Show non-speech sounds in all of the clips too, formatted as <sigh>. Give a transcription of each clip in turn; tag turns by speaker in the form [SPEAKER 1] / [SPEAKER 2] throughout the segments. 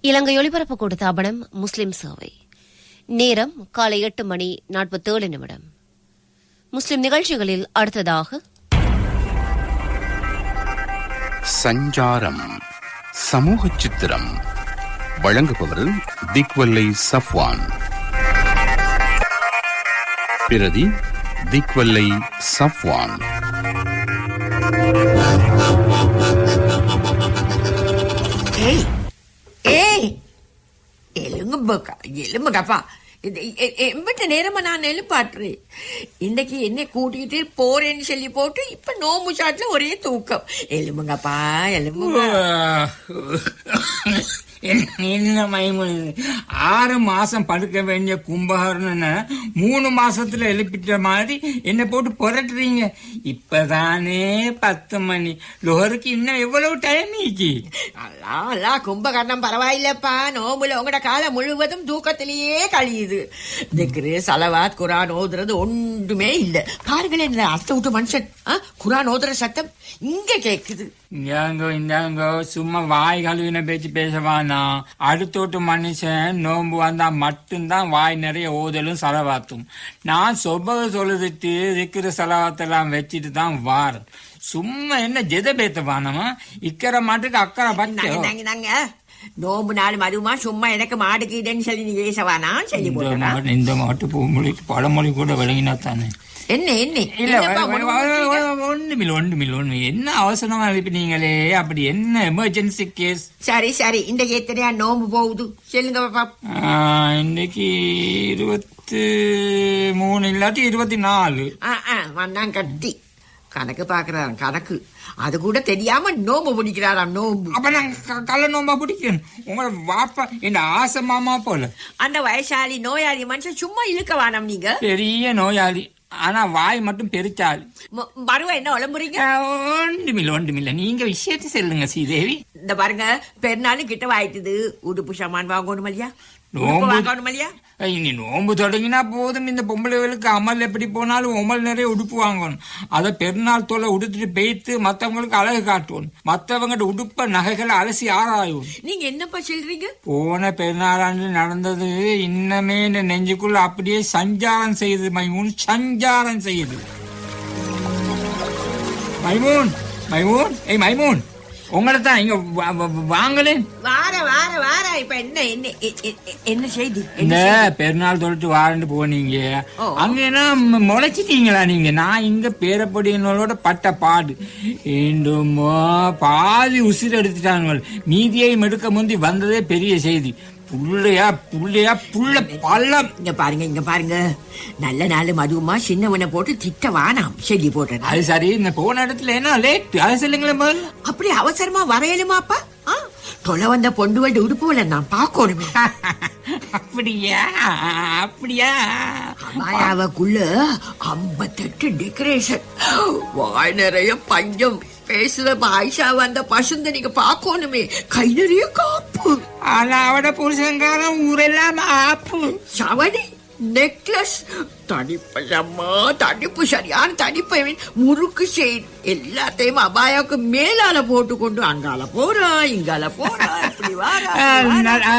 [SPEAKER 1] இலங்கை ஒலிபரப்பு கொடுத்த தாபனம் முஸ்லிம் சேவை. நேரம் காலை எட்டு மணி நாற்பத்தேழு நிமிடம். முஸ்லிம் நிகழ்ச்சிகளில் அடுத்ததாக
[SPEAKER 2] சஞ்சாரம் சமூக சித்திரம். வழங்குபவர் திக்வல்லை சஃப்வான். பிரதி திக்வல்லை சஃப்வான்.
[SPEAKER 3] ஏய் எலும்புக்கா எலும்புக்காப்பா இது எம்பிட்ட நேரமா நான் எழுப்பாட்டுறேன் இன்னைக்கு என்னை கூட்டிட்டு போறேன்னு சொல்லி போட்டு இப்ப நோம்பு சாட்டுல ஒரே தூக்கம். எலும்புங்கப்பா எலும்புங்க
[SPEAKER 4] என்ன மைமுனி. ஆறு மாசம் படுக்க வேண்டிய கும்பகர்ணனை மூணு மாசத்துல எழுப்பிட்ட மாதிரி என்ன போட்டு புரட்டுறீங்க. இப்பதானே பத்து மணி. லோருக்கு இன்னும் எவ்வளவு டைம் இருக்கு
[SPEAKER 3] அல்லா கும்பகர்ணம் பரவாயில்லப்பா. நோம்புல உங்களோட காலம் முழுவதும் தூக்கத்திலேயே கழியுது. திக்ரு சலவாத் குரான் ஓதுறது ஒன்றுமே இல்லை. பாருங்களேன் இந்த அத்தை விட்டு மனுஷன் குரான் ஓதுற சத்தம் இங்க கேக்குது.
[SPEAKER 4] இந்தாங்கோ இந்தாங்கோ சும்மா வாய் கழுவின பேச்சு பேசவானா? அடுத்தோட்டு மனுஷன் நோன்பு வந்தா மட்டும்தான் வாய் நிறைய ஓதலும் செலவாத்தும். நான் சொபக சொல்லுதுட்டு இருக்கிற செலவாத்தெல்லாம் வச்சுட்டு தான் வார். சும்மா என்ன ஜெத பேத்தவானமா இக்கரை மாட்டுக்கு அக்கறை
[SPEAKER 3] நாங்க. நோம்பு நாள் மதுமா சும்மா எனக்கு மாடுக்குதுன்னு சொல்லி நீ பேசவானா சொல்லி போட்டா
[SPEAKER 4] இந்த மாட்டு பூமொழி பழமொழி கூட விளங்கினா தானே
[SPEAKER 3] என்ன என்ன
[SPEAKER 4] இல்ல
[SPEAKER 3] முணுமுணுக்கிறீங்க?
[SPEAKER 4] ஒண்ணுமில்ல ஒண்ணுமில்ல ஒண்ணு என்ன அவசரமா எழுப்பினீங்களே அப்படி என்ன எமர்ஜென்சி கேஸ்
[SPEAKER 3] சரி சரி இந்த எத்தனையா நோம்பு போகுது சொல்லுங்க பாப்பா
[SPEAKER 4] இன்னைக்கு இருபத்தி மூணு இல்லாட்டி இருபத்தி நாலு
[SPEAKER 3] ஆ, ஆ, வந்தான் கட்டி கணக்கு பாக்குறாராம் கணக்கு. அது கூட தெரியாம நோம்பு பிடிக்கிறாராம் நோம்பு.
[SPEAKER 4] அப்ப நான் கள்ள நோம்பா பிடிக்கணும் உங்களோட வாப்பா இந்த ஆசை மாமா போல.
[SPEAKER 3] அந்த வயசாளி நோயாளி மனுஷன் சும்மா இழுக்க வேணாம் நீங்க.
[SPEAKER 4] பெரிய நோயாளி. ஆனா வாய் மட்டும் பெருச்சாளி.
[SPEAKER 3] மறுவா என்ன உளம்புறீங்க?
[SPEAKER 4] ஒன்றுமில்ல ஒன்றுமில்ல. நீங்க விஷயத்தை சொல்லுங்க ஸ்ரீதேவி.
[SPEAKER 3] இந்த பாருங்க பெருநாளும் கிட்ட வாயிட்டுது உடுப்பு சாமான் வாங்கணும் இல்லையா?
[SPEAKER 4] நோம்பு-
[SPEAKER 3] வாங்கணும் இல்லையா?
[SPEAKER 4] இனி நோம்பு தொடங்கினா போதும். இந்த பொம்பளைகளுக்கு அமல் எப்படி போனாலும் உமல் நிறைய உடுப்பு வாங்கணும். அதை பெருநாள் தோலை உடுத்துட்டு பெய்த்து மத்தவங்களுக்கு அழகு காட்டுவோம். மத்தவங்க உடுப்ப நகைகளை அலசி ஆராயும்
[SPEAKER 3] நீங்க என்னப்பா சொல்றீங்க?
[SPEAKER 4] போன பெருநாளாண்டு நடந்தது. இன்னமே இந்த நெஞ்சுக்குள்ள அப்படியே சஞ்சாரம் செய்யுது மைமூன். சஞ்சாரம் செய்யுது. மைமூன் மைமூன். ஏய் மைமூன். உங்களை தான் இங்க வா- வா- வாங்களேன்
[SPEAKER 3] வார வார வார. இப்ப என்ன என்ன என்ன செய்தி?
[SPEAKER 4] இந்த? பெருநாள் தொழிட்டு வாரண்டு போனீங்க. அங்க என்ன முளைச்சிட்டீங்களா நீங்க? நான் இங்க பேரப்படியினோட பட்ட பாடு. பாதி உசிர் எடுத்துட்டாங்க. மீதியை எடுக்க முந்தி வந்ததே பெரிய செய்தி. புள்ளையா புள்ளையா புள்ள பள்ளம்.
[SPEAKER 3] இங்க பாருங்க இங்க பாருங்க. நல்ல நாள் மதுவுமா சின்னவனை போட்டு திட்ட வானாம். சொல்லி போட்டேன்
[SPEAKER 4] அது சரி இந்த போன இடத்துல என்ன லேட் அது சொல்லுங்களேன் முதல்ல.
[SPEAKER 3] அப்படி அவசரமா வரையலுமாப்பா? தொலை வந்த பொண்டு வண்டி உடுப்புல நான் பாக்கணுமே
[SPEAKER 4] அப்படியா அப்படியா?
[SPEAKER 3] மாயாவுக்குள்ள ஐம்பத்தெட்டு டெக்கரேஷன் வாய் நிறைய பஞ்சம். பேசுற ஆயிஷா வந்த பசுந்த நீங்க பாக்கணுமே கை நிறைய காப்பு.
[SPEAKER 4] ஆனா அவட புருஷங்காரன் ஊரெல்லாம் ஆப்பு.
[SPEAKER 3] சவடி நெக்லஸ் தடிப்பு அம்மா தடிப்பு சரியான தடிப்பை முறுக்கு செயின் எல்லாத்தையும் அபாயாவுக்கு மேலால போட்டு கொண்டு அங்கால போறா இங்கால போறா இப்படி வாரா,
[SPEAKER 4] ஆ,
[SPEAKER 3] இப்படி வாரா.
[SPEAKER 4] ந- ஆ,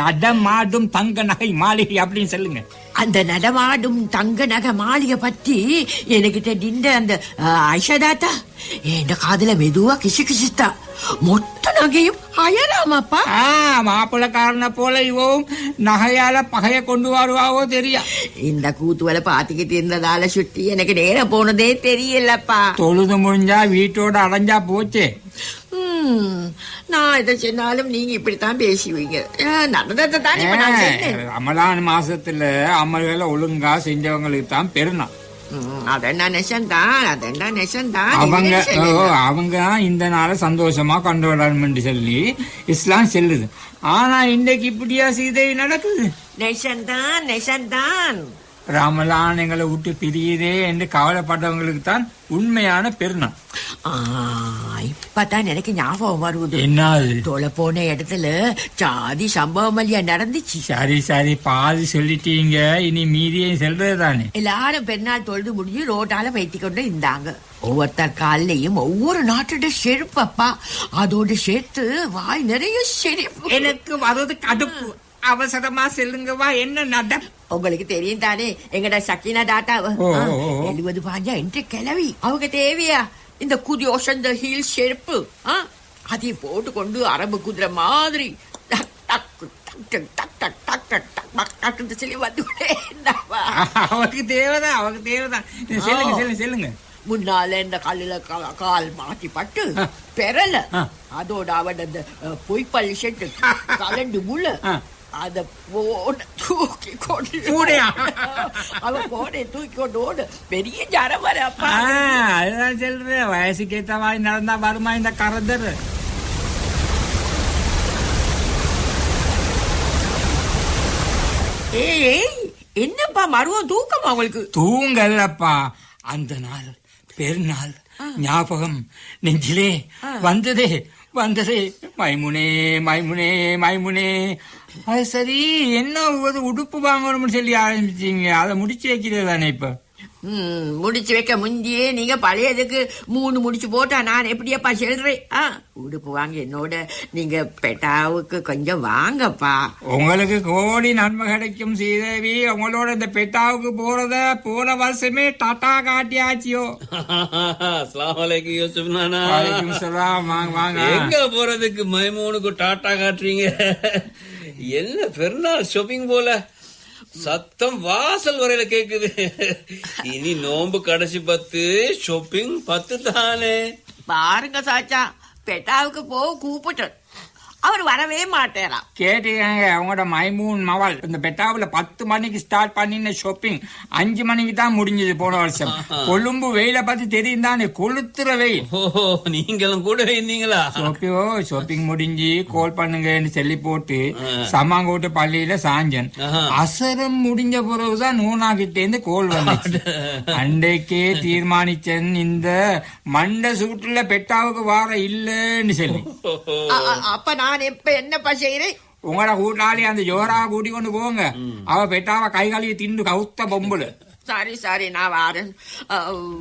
[SPEAKER 4] நடமாடும் தங்க நகை மாளிகை அப்படின்னு சொல்லுங்க
[SPEAKER 3] அந்த நடமாடும் தங்க நகை மாளிகை பத்தி எனக்கிட்ட நின்ற அந்த ஐஷதாத்தா என் காதுல மெதுவா கிசு கிசுத்தா மொத்த நகையும் அயராமாப்பா
[SPEAKER 4] மாப்பிள்ளக்காரனை போல இவவும் நகையால பகைய கொண்டு வருவாவோ தெரியா?
[SPEAKER 3] இந்த கூத்துவலை பாத்துக்கிட்டு இருந்ததால சுட்டி எனக்கு நேரம் போனதே தெரியலப்பா.
[SPEAKER 4] தொழுது முடிஞ்சா வீட்டோட அடைஞ்சா போச்சே.
[SPEAKER 3] நான் இதை சொன்னாலும் நீங்க இப்படித்தான் பேசுவீங்க. நடந்ததை தானே.
[SPEAKER 4] ரமலான் மாசத்துல அமல்களை ஒழுங்கா செஞ்சவங்களுக்கு தான் பெருநாள்.
[SPEAKER 3] அதென்ன நெசந்தான் அதென்ன நெசந்தான்
[SPEAKER 4] அவங்க அவங்க தான் இந்த நாளை சந்தோஷமா கொண்டாடணும்னு சொல்லி இஸ்லாம் செல்லுது. ஆனா இன்னைக்கு இப்படியா சீதை நடக்குது?
[SPEAKER 3] நெசந்தான் நெசந்தான்.
[SPEAKER 4] ரமலான் எங்களை விட்டு பிரியுதே என்று கவலைப்பட்டவங்களுக்கு தான் உண்மையான பெருநாள்.
[SPEAKER 3] இப்பதான் எனக்கு ஞாபகம் வருவது
[SPEAKER 4] என்னது?
[SPEAKER 3] தொலை போன இடத்துல ஜாதி சம்பவம் இல்லையா நடந்துச்சு.
[SPEAKER 4] சரி சரி பாதி சொல்லிட்டீங்க. இனி மீதியும் செல்றது தானே
[SPEAKER 3] எல்லாரும் பெருநாள் தொழுது முடிஞ்சு ரோட்டால வைத்தி கொண்டு இருந்தாங்க. ஒவ்வொருத்தர் காலையும் ஒவ்வொரு நாட்டோட செருப்பப்பா. அதோட சேர்த்து வாய் நிறைய செருப்பு.
[SPEAKER 4] எனக்கு வர்றது கடுப்பு. அவசரமா செல்லுங்கவா என்ன நட?
[SPEAKER 3] உங்களுக்கு தெரியும் தானே எங்கட சக்கினா டாட்டா. எழுபது பாஞ்சா என்று கிளவி. அவங்க தேவையா? இந்த குதியோஷம் இந்த ஹீல் செருப்பு அதை போட்டுக்கொண்டு அரபு குதிரை மாதிரி சொல்லி வந்துட்டே
[SPEAKER 4] அவனுக்கு தேவைதான் அவனுக்கு தேவைதான் சொல்லுங்க சொல்லுங்க சொல்லுங்க
[SPEAKER 3] முன்னால இந்த கல்லுல கால் மாட்டி பட்டு பெறல அதோட அவட பொய்ப்பல் ஷெட்டு கலண்டு முள்ள அத போட தூக்கி கொண்டு
[SPEAKER 4] கூடையா?
[SPEAKER 3] அவ போட தூக்கி கொண்டு ஓடு. பெரிய ஜரம் வர அப்பா.
[SPEAKER 4] அதுதான் சொல்றேன் வயசுக்கு நடந்தா வருமா இந்த கரதர்?
[SPEAKER 3] ஏய் என்னப்பா மருவம்? தூக்கமா உங்களுக்கு?
[SPEAKER 4] தூங்கல்லப்பா அந்த நாள் பெருநாள் ஞாபகம் நெஞ்சிலே வந்ததே. வந்ததே மைமுனே மைமுனே மைமுனே அது சரி என்ன ஒரு உடுப்பு வாங்கணும்னு சொல்லி ஆரம்பிச்சீங்க? அதை முடிச்சு வைக்கிறது தானே இப்போ?
[SPEAKER 3] முடிச்சு வைக்க முந்தியே நீங்க பழையதுக்கு மூணு முடிச்சு போட்டா நான் எப்படியப்பா சொல்றேன் ஆ உடுப்பு வாங்க என்னோட நீங்க பெட்டாவுக்கு கொஞ்சம் வாங்கப்பா.
[SPEAKER 4] உங்களுக்கு கோடி நன்மை கிடைக்கும் ஸ்ரீதேவி. உங்களோட இந்த பெட்டாவுக்கு போறத போன வருஷமே டாட்டா காட்டியாச்சியோ.
[SPEAKER 5] எங்க போறதுக்கு மைமூனுக்கு டாட்டா காட்டுறீங்க? என்ன பெருநாள் ஷாப்பிங் போல. சத்தம் வாசல் வரையில கேக்குது. இனி நோம்பு கடைசி பத்து ஷாப்பிங் பத்து தானே.
[SPEAKER 3] பாருங்க சாச்சா பெட்டாவுக்கு போக கூப்பிட்டு. அவர் வரவே மாட்டேறான்
[SPEAKER 4] கேட்டீங்க அவங்களோட மைமூன் மவள். இந்த பெட்டாவுல பத்து மணிக்கு ஸ்டார்ட் பண்ணின ஷாப்பிங் அஞ்சு மணிக்கு தான் முடிஞ்சது போன வருஷம். கொழும்பு வெயில பார்த்து தெரியும் தானே கொளுத்துற வெயில்.
[SPEAKER 5] ஓஹோ நீங்களும் கூட இருந்தீங்களா
[SPEAKER 4] ஷோப்பியோ ஷாப்பிங் முடிஞ்சு கால் பண்ணுங்கன்னு சொல்லி போட்டு சமாங்கோட்டு பள்ளியில சாஞ்சன். அசரம் முடிஞ்ச பிறகுதான் நூனா கிட்ட இருந்து கோல் வந்துச்சு அன்றைக்கே தீர்மானிச்சன் இந்த மண்ட சூட்டுல பெட்டாவுக்கு வார இல்லன்னு சொல்லி.
[SPEAKER 3] அப்ப நான் எப்ப என்னப்பா செய்யறேன்
[SPEAKER 4] உங்களோட கூட்டாளி அந்த ஜோரா கூட்டி கொண்டு போங்க. அவ பெட்டாவ கை கழுவி திண்டு கவுத்த பொம்புல
[SPEAKER 3] சரி சரி நான் வரேன்.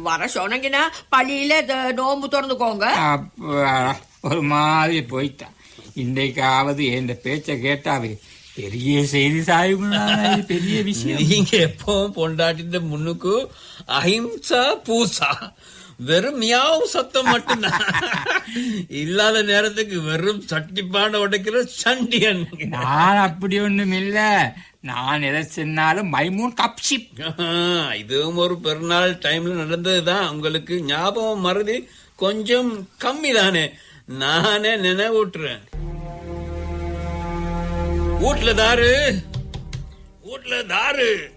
[SPEAKER 3] வர சொன்னீங்கன்னா பள்ளியில நோம்பு திறந்துக்கோங்க
[SPEAKER 4] அப்ப ஒரு மாதிரி போயிட்டான் இன்றைக்காவது என் பேச்ச கேட்டாவே பெரிய செய்தி சாய்வு பெரிய விஷயம்.
[SPEAKER 5] நீங்க எப்பவும் பொண்டாட்டிന്റെ முன்னுக்கு அஹிம்சா பூசா. வெறும் மியாவும் சத்தம் மட்டும்தான். இல்லாத நேரத்துக்கு வெறும் சட்டிப்பான உடைக்கிற சண்டியன்.
[SPEAKER 4] நான் அப்படி ஒண்ணும் இல்ல. நான் எதை சொன்னாலும் மைமூன் கப்சிப்
[SPEAKER 5] ஆஹா, இதுவும் ஒரு பெருநாள் டைம்ல நடந்ததுதான். உங்களுக்கு ஞாபகம் மறதி கொஞ்சம் கம்மி தானே நானே நினைவூட்டுறேன். வீட்டுல தாரு. வீட்டுல தாரு.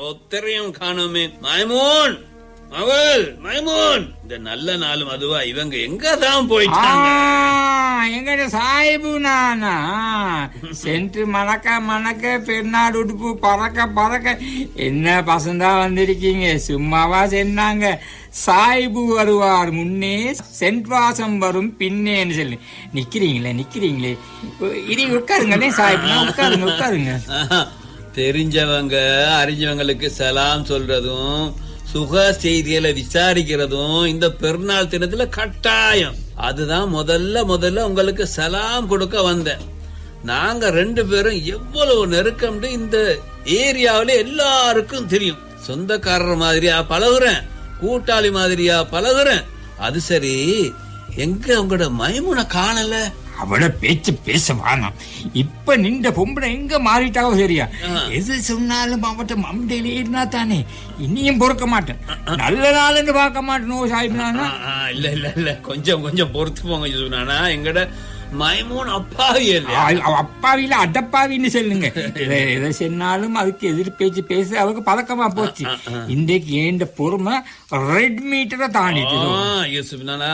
[SPEAKER 5] ஒத்தரையும் காணோமே. மைமூன்! மகள் மைமூன். இந்த நல்ல நாளும் அதுவா இவங்க எங்க தான் போயிட்டாங்க
[SPEAKER 4] எங்கட சாயிபு நானா? <laughs> சென்று மணக்க மணக்க பெருநாடு உடுப்பு பறக்க பறக்க. என்ன பசந்தா வந்திருக்கீங்க? சும்மாவா சொன்னாங்க. சாயிபு வருவார் முன்னே சென்ட் வாசம் வரும் பின்னேன்னு சொல்லி. நிக்கிறீங்களே நிக்கிறீங்களே. இனி உட்காருங்களே சாயிபுனா உட்காருங்க உட்காருங்க.
[SPEAKER 5] தெரிஞ்சவங்க அறிஞ்சவங்களுக்கு சலாம் சொல்றதும் சுக செய்திகளை விசாரிக்கிறதும் இந்த பெருநாள் தினத்துல கட்டாயம். அதுதான் முதல்ல முதல்ல உங்களுக்கு சலாம் கொடுக்க வந்தேன். நாங்க ரெண்டு பேரும் எவ்வளவு நெருக்கம்னு இந்த ஏரியாவில எல்லாருக்கும் தெரியும். சொந்தக்காரர் மாதிரியா பழகுறேன். கூட்டாளி மாதிரியா பழகுறேன். அது சரி எங்க உங்களோட மைமுனை காணல?
[SPEAKER 4] அவள பேச்சு பேச வேணாம் இப்ப நின்ற பொம்பளை எங்க மாறிட்டாவோ சரியா. எது சொன்னாலும் அவட்ட மம்டையில இருந்தா தானே? இனியும் பொறுக்க மாட்டேன். நல்ல நாள்னு பார்க்க மாட்டேன்
[SPEAKER 5] ஆ, ஆ, இல்ல இல்ல இல்ல. கொஞ்சம் கொஞ்சம் பொறுத்து போங்க சொன்னானா எங்கட மைமூன் அப்பாவி
[SPEAKER 4] அப்பாவில அடப்பாவின்னு சொல்லுங்க. எதை சொன்னாலும் அதுக்கு எதிர் பேச்சு பேச அவருக்கு பதக்கமா போச்சு. இன்றைக்கு ஏண்ட பொறுமை ரெட் மீட்டரை தாண்டிட்டு
[SPEAKER 5] ஆ, யூசுப் நானா.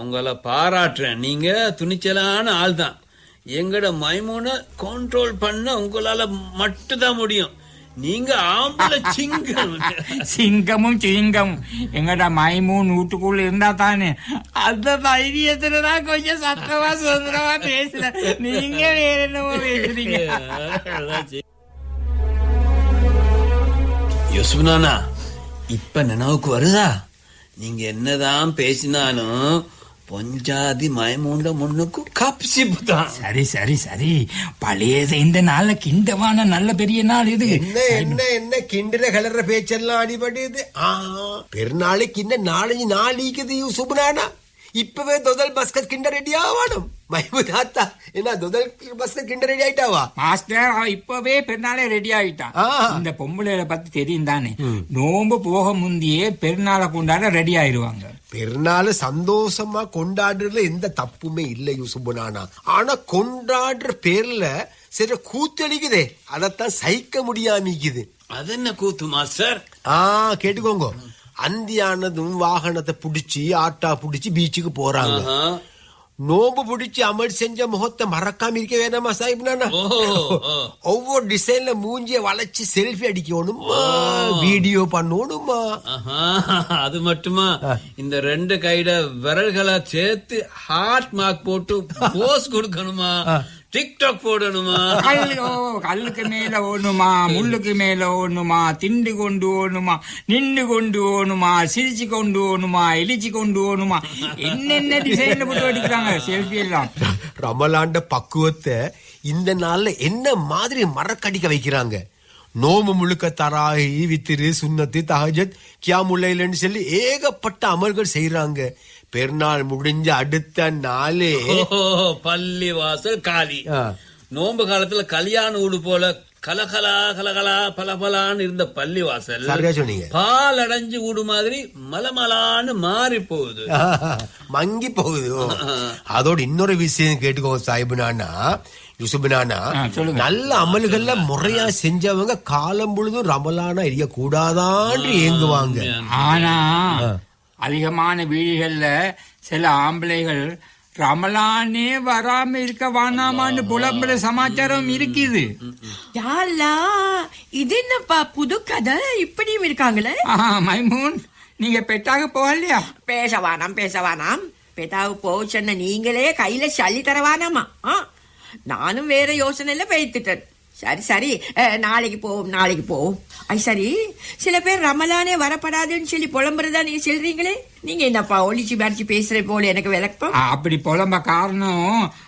[SPEAKER 5] உங்களை பாராட்டுறேன். நீங்க துணிச்சலான ஆள் தான் எங்கட மைமூனை கண்ட்ரோல் பண்ண உங்களால மட்டும்தான் முடியும். நீங்க ஆம்பளை <laughs> சிங்கம்.
[SPEAKER 4] சிங்கமும் சிங்கமும் எங்கடா மைமூன் வீட்டுக்குள்ள இருந்தா தானே. அந்த தைரியத்துல தான் கொஞ்சம் சத்தமா சுதந்திரமா பேசுறேன். நீங்க வேற என்னமோ பேசுறீங்க.
[SPEAKER 5] யோசுனானா இப்ப நினைவுக்கு வருதா? நீங்க என்னதான் பேசினாலும் பொஞ்சாதி மயமூண்ட முன்னுக்கு கப்சிப்பு தான்
[SPEAKER 4] சரி சரி சரி. பழைய இந்த நாள்ல கிண்டவான நல்ல பெரிய நாள் இது.
[SPEAKER 6] என்ன என்ன என்ன? கிண்டுற கலர்ற பேச்செல்லாம் அடிபடுது. ஆ, பெருநாளைக்கு இன்னும் நாலஞ்சு நாளைக்குது சுபனானா இப்பவே தொதல் பஸ்கத் கிண்ட ரெடி ஆகணும் மைபு தாத்தா என்ன தொதல் பஸ்கத் கிண்ட ரெடி ஆயிட்டாவா?
[SPEAKER 4] மாஸ்டர் அவன் இப்பவே பெருநாளே ரெடி ஆயிட்டான். இந்த பொம்பளைகளை பத்தி தெரியும் தானே. நோம்பு போக முந்தியே பெருநாளை கொண்டாட ரெடி ஆயிருவாங்க.
[SPEAKER 6] பெருநாள் சந்தோஷமா கொண்டாடுறதுல எந்த தப்புமே இல்லை யூசுபுனானா ஆனா கொண்டாடுற பேர்ல சில கூத்தளிக்குதே அதத்தான் சகிக்க முடியாமிக்குது
[SPEAKER 5] அது என்ன கூத்து மாஸ்டர்?
[SPEAKER 6] ஆ கேட்டுக்கோங்க. அந்தியானதும் வாகனத்தை புடிச்சு ஆட்டா புடிச்சு பீச்சுக்கு போறாங்க. நோம்பு புடிச்சு அமல் செஞ்ச முகத்தை மறக்காம இருக்க வேணாமா சாஹிப் நானா. ஒவ்வொரு டிசைன்ல மூஞ்சிய வளைச்சு செல்ஃபி அடிக்கணுமா வீடியோ பண்ணணுமா?
[SPEAKER 5] அது மட்டுமா? இந்த ரெண்டு கைட விரல்களை சேர்த்து ஹார்ட் மார்க் போட்டு போஸ் கொடுக்கணுமா? டிக்டாக் போடணுமா?
[SPEAKER 4] கல்லு கல்லுக்கு மேல ஓடணுமா முள்ளுக்கு மேல ஓடணுமா திண்டு கொண்டு ஓடணுமா நின்று கொண்டு ஓடணுமா சிரிச்சு கொண்டு ஓடணுமா இழிச்சு கொண்டு ஓடணுமா என்னென்ன டிசைன்ல போட்டு அடிக்கிறாங்க செல்ஃபி எல்லாம்.
[SPEAKER 6] ரமலாண்ட பக்குவத்தை இந்த நாள்ல என்ன மாதிரி மறக்கடிக்க வைக்கிறாங்க? நோம்பு முழுக்க தராகி வித்திரு சுன்னத்து தஹஜத் கியாமுல்லைலன்னு சொல்லி ஏகப்பட்ட அமல்கள் செய்யறாங்க பெருநாள் முடிஞ்ச அடுத்த நாளே
[SPEAKER 5] பள்ளி வாசல் காலி. நோன்பு காலத்துல கல்யாண வீடு போல கலகலா கலகலா பலபலான்னு இருந்த பள்ளி வாசல் பால் அடைஞ்சு வீடு மாதிரி மலமலான்னு மாறி போகுது.
[SPEAKER 6] மங்கி போகுது. அதோட இன்னொரு விஷயம் கேட்டுக்கோங்க சாஹிபுனானா யூசுபுனானா. நல்ல அமல்கள்ல முறையா செஞ்சவங்க காலம் பொழுதும் ரமலானா எரிய கூடாதான்னு ஏங்குவாங்க.
[SPEAKER 4] ஆனா அதிகமான வீடுகள்ல சில ஆம்பளைகள் ரமலானே வராம இருக்க வேணாமான்னு புலம்புற சமாச்சாரம் இருக்குது.
[SPEAKER 3] யாழ்லா இது என்னப்பா புது கதை? இப்படியும் இருக்காங்களே?
[SPEAKER 4] மைமூன் நீங்க பெட்டாக போகலையா?
[SPEAKER 3] பேசவானாம் பேசவானாம் பெதாவு போக சொன்ன நீங்களே கையில சளி தரவானாமா ஆ? நானும் வேற யோசனையில பேய்த்துட்டேன். சரி சரி. அஹ், நாளைக்கு போவோம் நாளைக்கு போவோம். ஐ சரி. சில பேர் ரமலானே வரப்படாதுன்னு சொல்லி புலம்புறதா நீங்க சொல்றீங்களே? நீங்க என்னப்பா ஒளிச்சு மறைச்சு பேசுற போல எனக்கு விளக்கம்.
[SPEAKER 4] அப்படி புலம்ப காரணம்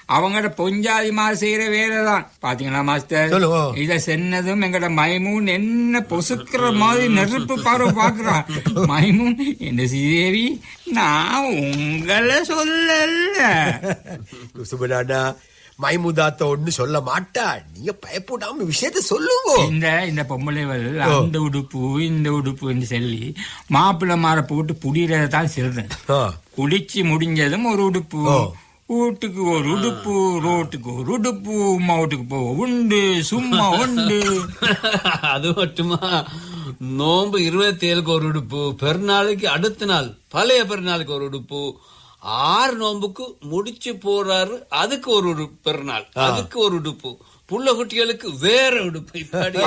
[SPEAKER 4] அவங்களோட பொஞ்சாதி மாதிரி செய்யற வேலைதான் பாத்தீங்களா மாஸ்டர். இத சென்னதும் எங்கட மைமூன் என்ன பொசுக்கிற மாதிரி நெருப்பு பார்வை பாக்குறான் மைமூன் என்ன சீதேவி நான் உங்களை சொல்லல. <laughs>
[SPEAKER 6] யூசுபுனானா மைமுதாத்த ஒண்ணு சொல்ல மாட்டா. நீங்க பயப்படாம விஷயத்த சொல்லுங்க.
[SPEAKER 4] இந்த இந்த பொம்பளைகள் அந்த உடுப்பு இந்த உடுப்புன்னு சொல்லி மாப்பிள்ளை மாற போட்டு புடிறத தான் சொல்றேன்
[SPEAKER 6] ஆ.
[SPEAKER 4] குளிச்சு முடிஞ்சதும் ஒரு உடுப்பு. வீட்டுக்கு ஒரு உடுப்பு ரோட்டுக்கு ஒரு உடுப்பு உம்மா வீட்டுக்கு போ உண்டு சும்மா உண்டு. <laughs>
[SPEAKER 5] அது மட்டுமா? நோன்பு இருபத்தி ஏழுக்கு ஒரு உடுப்பு பெருநாளைக்கு அடுத்த நாள் பழைய பெருநாளுக்கு ஒரு உடுப்பு ஆறு நோன்புக்கு முடிச்சு போறாரு. அதுக்கு ஒரு உடுப்பு பெருநாள். அதுக்கு ஒரு உடுப்பு. புள்ள குட்டிகளுக்கு வேற உடுப்பு. இப்படி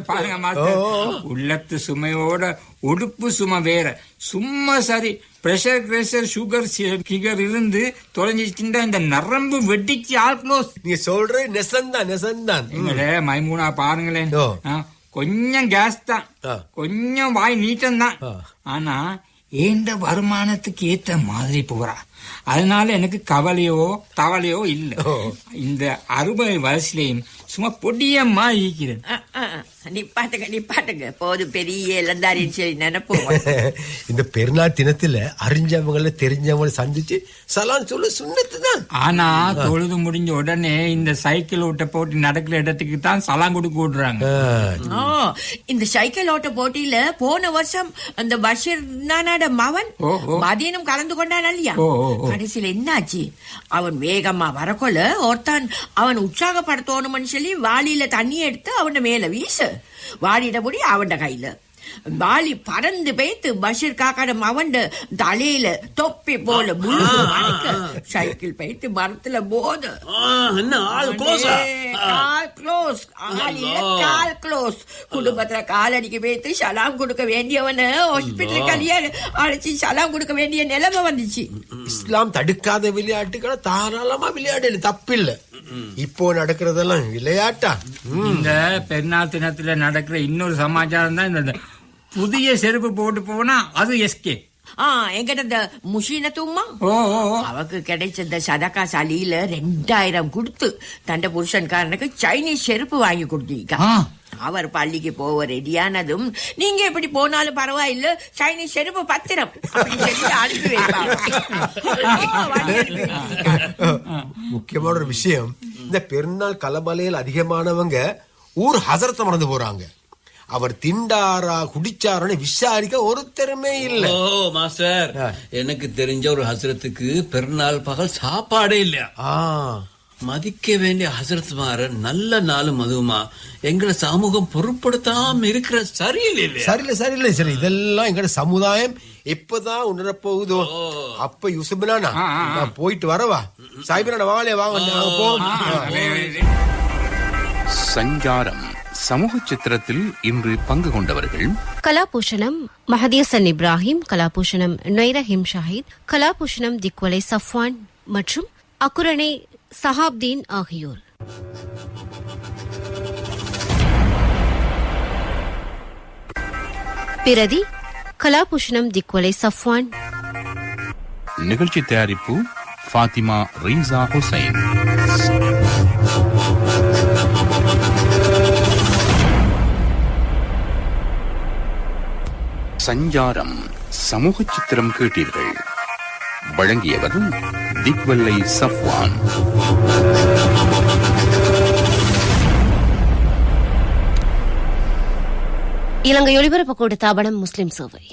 [SPEAKER 4] பாருங்க மாஸ்டர் உள்ளத்து சுமையோட உடுப்பு சுமை வேற. சும்மா சரி பிரஷர் கிரஷர் சுகர் கிகர் இருந்து தொலைஞ்சிச்சுட்டா இந்த நரம்பு வெட்டிச்சு ஆல் க்ளோஸ்
[SPEAKER 6] நீங்க சொல்றது நெசந்தான் நெசந்தான்.
[SPEAKER 4] மைமூனா பாருங்களேன். கொஞ்சம் கேஸ் தான். கொஞ்சம் வாய் நீட்டம் தான். ஆனா ஏண்ட வருமானத்துக்கு ஏற்ற மாதிரி போகிறா அதனால எனக்கு கவலையோ தவலையோ இல்ல. இந்த அறுபது வயசுலயும் சும்மா பொடியம்மா
[SPEAKER 3] அஹ், நிப்பாட்டுங்க நிப்பாட்டுங்க போதும் பெரிய இளந்தாரின்னு சொல்லி நினைப்போம் <laughs>
[SPEAKER 6] இந்த பெருநாள் தினத்துல அறிஞ்சவங்கள தெரிஞ்சவங்கள சந்திச்சு சலான் சொல்ல சுண்ணத்து தான்
[SPEAKER 4] ஆனா தொழுது முடிஞ்ச உடனே இந்த சைக்கிள் ஓட்ட போட்டு நடக்கிற இடத்துக்கு தான் சலாம் கொடுக்க விடுறாங்க
[SPEAKER 3] இந்த சைக்கிள் ஓட்ட போட்டியில போன வருஷம் அந்த பஷீர் நானாட மவன். மதியனும் கலந்து கொண்டான் இல்லையா?
[SPEAKER 4] ஓ.
[SPEAKER 3] கடைசியில என்னாச்சு? அவன் வேகமா வரக்கொல ஒருத்தான் அவன் உற்சாகப்படுத்தணும்னு சொல்லி வாளியில தண்ணி எடுத்து அவன மேல வீசு. வாளியிட முடி அவன் கையில. வாலி பறந்து பேத்து பஷீர் காக்காட மவண்ட தலையில தொப்பி போல முழு சைக்கிள் பேத்து மரத்துல போது.
[SPEAKER 5] ஆ, என்ன ஆள் க்ளோஸா
[SPEAKER 3] கால் க்ளோஸ் ஆள் இல்ல கால் க்ளோஸ் குடும்பத்துல காலடிக்கு பேத்து சலாம் கொடுக்க வேண்டியவன ஹாஸ்பிட்டல் கலியாரு அழைச்சி சலாம் கொடுக்க வேண்டிய நிலைமை வந்துச்சு.
[SPEAKER 6] இஸ்லாம் தடுக்காத விளையாட்டுகளை தாராளமா விளையாடு தப்பில்லை. இப்போ நடக்கிறதெல்லாம் விளையாட்டா.
[SPEAKER 4] இந்த பெருநாள் தினத்துல நடக்கிற இன்னொரு சமாச்சாரம் தான் இந்த புதிய செருப்பு போட்டு போனா அது எஸ்கே
[SPEAKER 3] ஆ எங்கிட்ட இந்த முஷீனத்தும்மா
[SPEAKER 4] ஓ.
[SPEAKER 3] அவக்கு கிடைச்ச இந்த சதக்கா சலியில ரெண்டாயிரம் கொடுத்து தண்ட புருஷன்காரனுக்கு சைனீஸ் செருப்பு வாங்கி கொடுத்தீங்க. அவர் பள்ளிக்கு போக ரெடியானதும் நீங்க எப்படி போனாலும் பரவாயில்ல சைனீஸ் செருப்பு பத்திரம் அனுப்பி. <laughs>
[SPEAKER 6] முக்கியமான ஒரு விஷயம் இந்த பெருநாள் கலபலையில் அதிகமானவங்க ஊர் ஹசரத்தை மறந்து போறாங்க அவர் திண்டாரா குடிச்சாரான்னு விசாரிக்க ஒருத்தருமே இல்ல
[SPEAKER 5] ஓ மாஸ்டர். எனக்கு தெரிஞ்ச ஒரு ஹசரத்துக்கு பெருநாள் பகல் சாப்பாடே இல்லையா
[SPEAKER 6] ஆ
[SPEAKER 5] மதிக்க வேண்டிய ஹசரத்மார நல்ல நாளும் அதுவுமா எங்களை சமூகம் பொருட்படுத்தாம இருக்கிற சரியில்லை
[SPEAKER 6] சரியில்லை சரியில்லை சரி இதெல்லாம் எங்கட சமுதாயம் எப்பதான் உணரப்போகுதோ அப்ப
[SPEAKER 4] ஆ, ஆ.
[SPEAKER 6] நான் போயிட்டு வரவா சாய்பினா வாங்களே வாங்க.
[SPEAKER 2] சஞ்சாரம் சமூக சித்திரத்தில் இன்று பங்கு கொண்டவர்கள்
[SPEAKER 1] கலாபூஷணம் மஹதீசன் இப்ராஹிம் கலாபூஷணம் நொய்ரஹிம் ஷாஹித் கலாபூஷணம் திக்வலை சஃப்வான் மற்றும் அக்குரணை சஹாப்தீன் ஆகியோர். பிரதி கலாபூஷணம் திக்வலை சஃப்வான்.
[SPEAKER 2] நிகழ்ச்சி தயாரிப்பு ஃபாத்திமா ரீசா ஹுசைன். சஞ்சாரம் சமூக சித்திரம் கேட்டீர்கள். வழங்கியவர் திக்வல்லை சஃப்வான்.
[SPEAKER 1] இலங்கை ஒலிபரப்பு கூடு தாபனம் முஸ்லிம் சேவை.